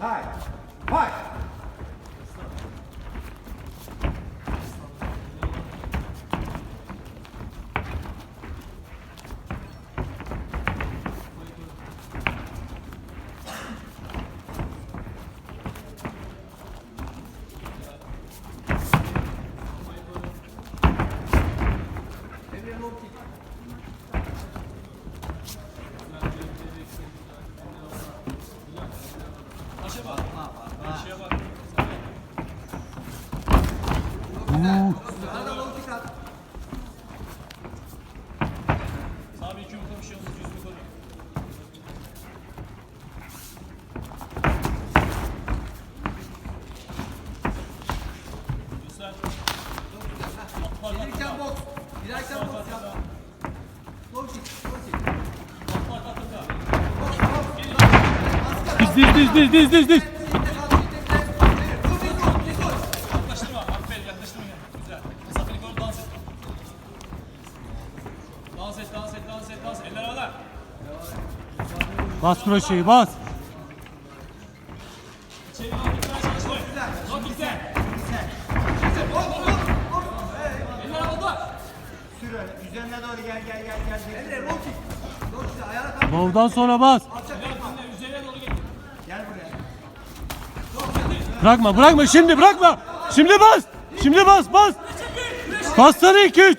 하 이, Gelirken boks. Girerken boks yap. Diz diz diz diz diz diz. Yaklaştırma. Aferin yaklaştırma. gel. Güzel. Mesafeli koru dans et. Dans et, dans et, dans et, dans. Eller havada. Bas kroşeyi bas. İçeri al, gitmeye çalışmayın. Yok gitse. Eller havada. Sür öyle. Üzerine doğru gel gel gel gel. Gol kick. Gol kick. Ayağına kalk. Bovdan sonra bas. Eller dinle, üzerine doğru getir. Gel buraya. Bırakma bırakma şimdi bırakma. Şimdi bas. Şimdi bas bas. Bassana 2 3.